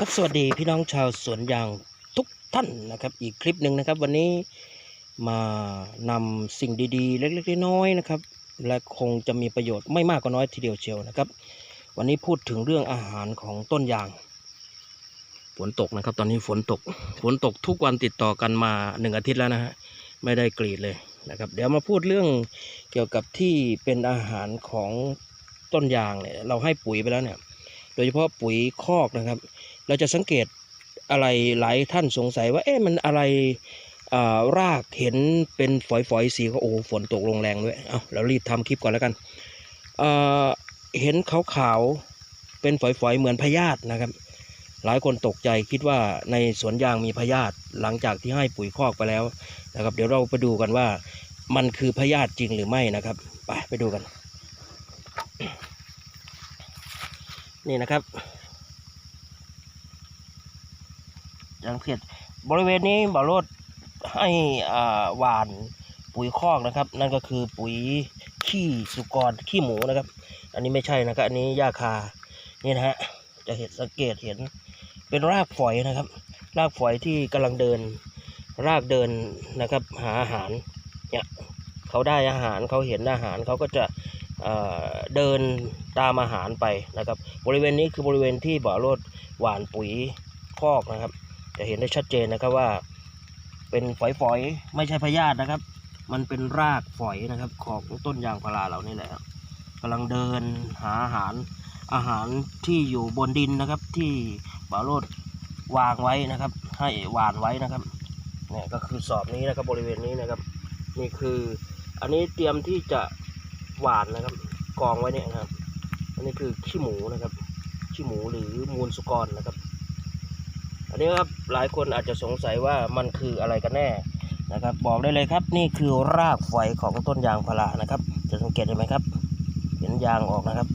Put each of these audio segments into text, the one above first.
ครับสวัสดีพี่น้องชาวสวนยางทุกท่านนะครับ อีกคลิปหนึ่งนะครับ วันนี้มานำสิ่งดีๆ เล็กๆน้อยๆนะครับ และคงจะมีประโยชน์ไม่มากก็น้อยทีเดียวเชียวนะครับ วันนี้พูดถึงเรื่องอาหารของต้นยาง ฝนตกนะครับ ตอนนี้ฝนตกฝนตกทุกวันติดต่อกันมาหนึ่งอาทิตย์แล้วนะฮะไม่ได้กรีดเลยนะครับ เดี๋ยวมาพูดเรื่องเกี่ยวกับที่เป็นอาหารของต้นยางเนี่ยเราให้ปุ๋ยไปแล้วเนี่ย โดยเฉพาะปุ๋ยคอกนะครับ เราจะสังเกตอะไรหลายท่านสงสัยว่าเอ๊ะมันอะไรอ่ารากเห็นเป็นฝอยๆสีก็โอ้ฝนตกลงแรงด้วยเอาเรารีบทำคลิปก่อนแล้วกันเอ่อเห็นขาวๆเป็นฝอยๆเหมือนพยาธินะครับ หลายคนตกใจคิดว่าในสวนยางมีพยาธิหลังจากที่ให้ปุ๋ยคอกไปแล้วนะครับ เดี๋ยวเราไปดูกันว่ามันคือพยาธิจริงหรือไม่นะครับ ไปไปดูกัน นี่นะครับสังเกตบริเวณนี้บ่อรดให้อ่าหวานปุ๋ยคอกนะครับ นั่นก็คือปุ๋ยขี้สุกรขี้หมูนะครับ อันนี้ไม่ใช่นะครับอันนี้หญ้าคานี่นะฮะจะเห็นสังเกตเห็นเป็นรากฝอยนะครับ รากฝอยที่กำลังเดิน รากเดินนะครับ หาอาหารเนี่ยเขาได้อาหารเขาเห็นอาหารเขาก็จะ เดินตามอาหารไปนะครับ บริเวณนี้คือบริเวณที่บ่อรดหวานปุ๋ยคอกนะครับ จะเห็นได้ชัดเจนนะครับว่า เป็นฝอยๆไม่ใช่พยาธินะครับ มันเป็นรากฝอยนะครับ ของต้นยางพาราเรานี่แหละครับกำลังเดินหาอาหารอาหารที่อยู่บนดินนะครับ ที่บ่าโรดวางไว้นะครับ ให้หวานไว้นะครับเนี่ยก็คือสอบนี้นะครับบริเวณนี้นะครับ นี่คืออันนี้เตรียมที่จะ หวานนะครับ กองไว้เนี่ยนะครับ อันนี้คือขี้หมูนะครับ ขี้หมูหรือมูลสุกรนะครับ อันนี้ครับหลายคนอาจจะสงสัยว่ามันคืออะไรกันแน่นะครับ บอกได้เลยครับ นี่คือรากฝอยของต้นยางพารานะครับ จะสังเกตเห็นไหมครับ เห็นยางออกนะครับ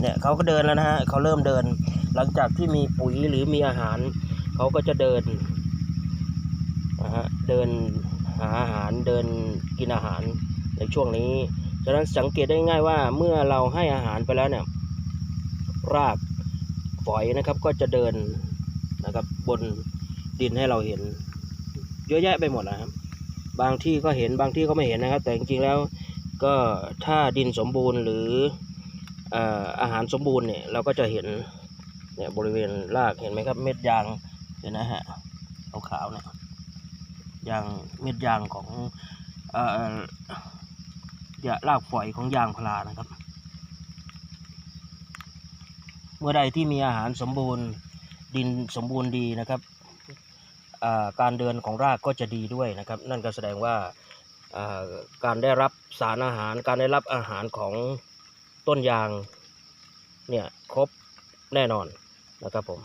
เนี่ยเขาก็เดินแล้วนะฮะเขาเริ่มเดิน หลังจากที่มีปุ๋ยหรือมีอาหารเขาก็จะเดินนะฮะเดินหาอาหารเดินกินอาหารในช่วงนี้ ฉะนั้นสังเกตได้ง่ายว่าเมื่อเราให้อาหารไปแล้วเนี่ยรากฝอยนะครับก็จะเดินนะครับบนดินให้เราเห็น เยอะแยะไปหมดนะครับ บางที่ก็เห็นบางที่ก็ไม่เห็นนะครับ แต่จริงๆแล้วก็ถ้าดินสมบูรณ์หรืออาหารสมบูรณ์เนี่ยเราก็จะเห็นเนี่ยบริเวณรากเห็นไหมครับ เม็ดยางเห็นนะฮะขาวๆเนี่ยยางเม็ดยางของอ อยารากฝอยของยางพารานะครับ เมื่อใดที่มีอาหารสมบูรณ์ดินสมบูรณ์ดีนะครับการเดินของรากก็จะดีด้วยนะครับ นั่นก็แสดงว่าการได้รับสารอาหาร การได้รับอาหารของต้นยางเนี่ยครบแน่นอนนะครับผม